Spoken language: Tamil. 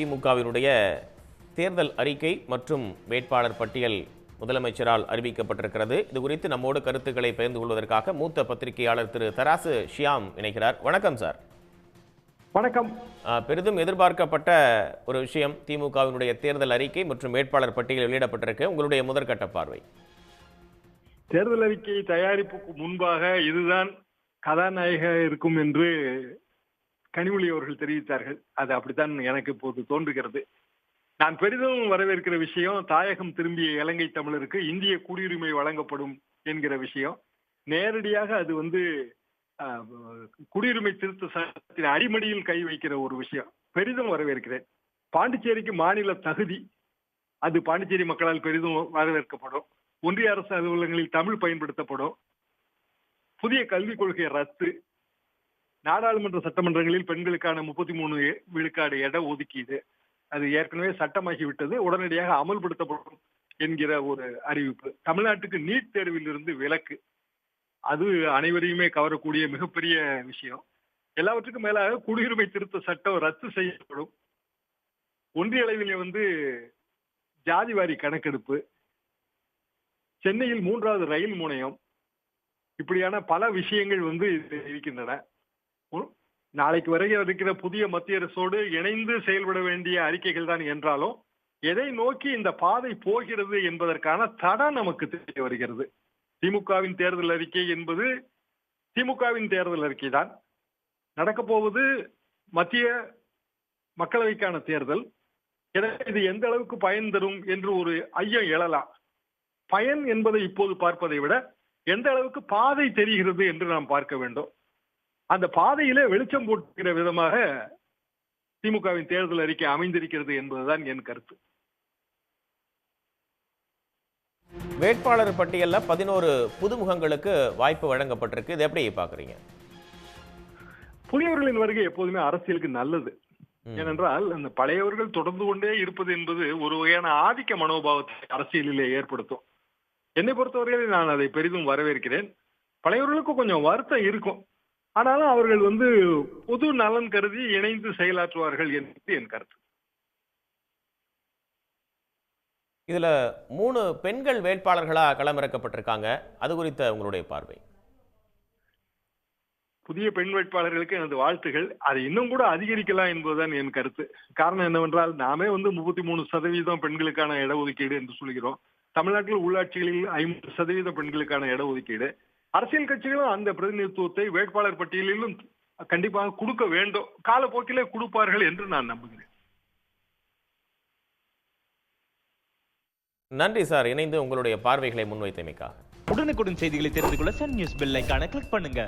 திமுகவினுடைய தேர்தல் அறிக்கை மற்றும் வேட்பாளர் பட்டியல் முதலமைச்சரால் அறிவிக்கப்பட்டிருக்கிறது. இது குறித்து நம்மோடு கருத்துக்களை பகிர்ந்து கொள்வதற்காக மூத்த பத்திரிகையாளர் திரு தராசு ஷியாம் இணைகிறார். வணக்கம் சார். வணக்கம். பெரிதும் எதிர்பார்க்கப்பட்ட ஒரு விஷயம் திமுகவினுடைய தேர்தல் அறிக்கை மற்றும் வேட்பாளர் பட்டியல் வெளியிடப்பட்டிருக்கு. உங்களுடைய முதற்கட்ட பார்வை. தேர்தல் அறிக்கை தயாரிப்புக்கு முன்பாக இதுதான் கதாநாயக இருக்கும் என்று கனிமொழி அவர்கள் தெரிவித்தார்கள். அது அப்படித்தான் எனக்கு இப்போது தோன்றுகிறது. நான் பெரிதும் வரவேற்கிற விஷயம் தாயகம் திரும்பிய இலங்கை தமிழருக்கு இந்திய குடியுரிமை வழங்கப்படும் என்கிற விஷயம். நேரடியாக அது வந்து குடியுரிமை திருத்த சட்டத்தின் அடிமடியில் கை வைக்கிற ஒரு விஷயம். பெரிதும் வரவேற்கிறேன். பாண்டிச்சேரிக்கு மாநில தகுதி. அது பாண்டிச்சேரி மக்களால் பெரிதும் வரவேற்கப்படும். ஒன்றிய அரசு அலுவலகங்களில் தமிழ் பயன்படுத்தப்படும். புதிய கல்விக் கொள்கை ரத்து. நாடாளுமன்ற சட்டமன்றங்களில் பெண்களுக்கான முப்பத்தி மூணு விழுக்காடு இட ஒதுக்கீடு. அது ஏற்கனவே சட்டமாகிவிட்டது. உடனடியாக அமல்படுத்தப்படும் என்கிற ஒரு அறிவிப்பு. தமிழ்நாட்டுக்கு நீட் தேர்வில் இருந்து விலக்கு. அது அனைவரையுமே கவரக்கூடிய மிகப்பெரிய விஷயம். எல்லாவற்றுக்கும் மேலாக குடியுரிமை திருத்த சட்டம் ரத்து செய்யப்படும். ஒன்றிய அளவிலே வந்து ஜாதிவாரி கணக்கெடுப்பு. சென்னையில் மூன்றாவது ரயில் முனையம். இப்படியான பல விஷயங்கள் வந்து இருக்கின்றன. நாளைக்கு வரை இருக்கிற புதிய மத்திய அரசோடு இணைந்து செயல்பட வேண்டிய அறிக்கைகள் தான் என்றாலும் எதை நோக்கி இந்த பாதை போகிறது என்பதற்கான தடம் நமக்கு தெரிய வருகிறது. திமுகவின் தேர்தல் அறிக்கை என்பது திமுகவின் தேர்தல் அறிக்கை தான். நடக்கப் போவது மத்திய மக்களவைக்கான தேர்தல். எனவே இது எந்த அளவுக்கு பயன் தரும் என்று ஒரு ஐயம் எழலாம். பயன் என்பதை இப்போது பார்ப்பதை விட எந்த அளவுக்கு பாதை தெரிகிறது என்று நாம் பார்க்க வேண்டும். அந்த பாதையிலே வெளிச்சம் போட்டுகிற விதமாக திமுகவின் தேர்தல் அறிக்கை அமைந்திருக்கிறது என்பதுதான் என் கருத்து. வேட்பாளர் பட்டியலில் பதினோரு புதுமுகங்களுக்கு வாய்ப்பு வழங்கப்பட்டிருக்கு. இது எப்படி பார்க்குறீங்க? புதியவர்களின் வருகை எப்போதுமே அரசியலுக்கு நல்லது. ஏனென்றால் அந்த பழையவர்கள் தொடர்ந்து கொண்டே இருப்பது என்பது ஒரு வகையான ஆதிக்க மனோபாவத்தை அரசியலிலே ஏற்படுத்தும். என்னை பொறுத்தவரையில் நான் அதை பெரிதும் வரவேற்கிறேன். பழையவர்களுக்கு கொஞ்சம் வருத்தம் இருக்கும். ஆனாலும் அவர்கள் வந்து பொது நலன் கருதி இணைந்து செயலாற்றுவார்கள் என்பது என் கருத்து. இதுல மூணு பெண்கள் வேட்பாளர்களா களமிறக்கப்பட்டிருக்காங்க. அது குறித்த உங்களுடைய பார்வை. புதிய பெண் வேட்பாளர்களுக்கு எனது வாழ்த்துகள். அதை இன்னும் கூட அதிகரிக்கலாம் என்பதுதான் என் கருத்து. காரணம் என்னவென்றால் நாமே வந்து முப்பத்தி மூணு சதவீதம் பெண்களுக்கான இடஒதுக்கீடு என்று சொல்கிறோம். தமிழ்நாட்டில் உள்ளாட்சிகளில் ஐம்பது சதவீதம் பெண்களுக்கான இடஒதுக்கீடு. அரசியல் கட்சிகளும் அந்த பிரதிநிதித்துவத்தை வேட்பாளர் பட்டியலிலும் கண்டிப்பாக கொடுக்க வேண்டும். காலப்போக்கிலே கொடுப்பார்கள் என்று நான் நம்புகிறேன். நன்றி சார். இணைந்து உங்களுடைய பார்வைகளை முன்வைத்தமைக்காக. உடனுக்குடன் செய்திகளை தெரிந்து கொள்ள சன் நியூஸ் பெல் ஐகானை கிளிக் பண்ணுங்க.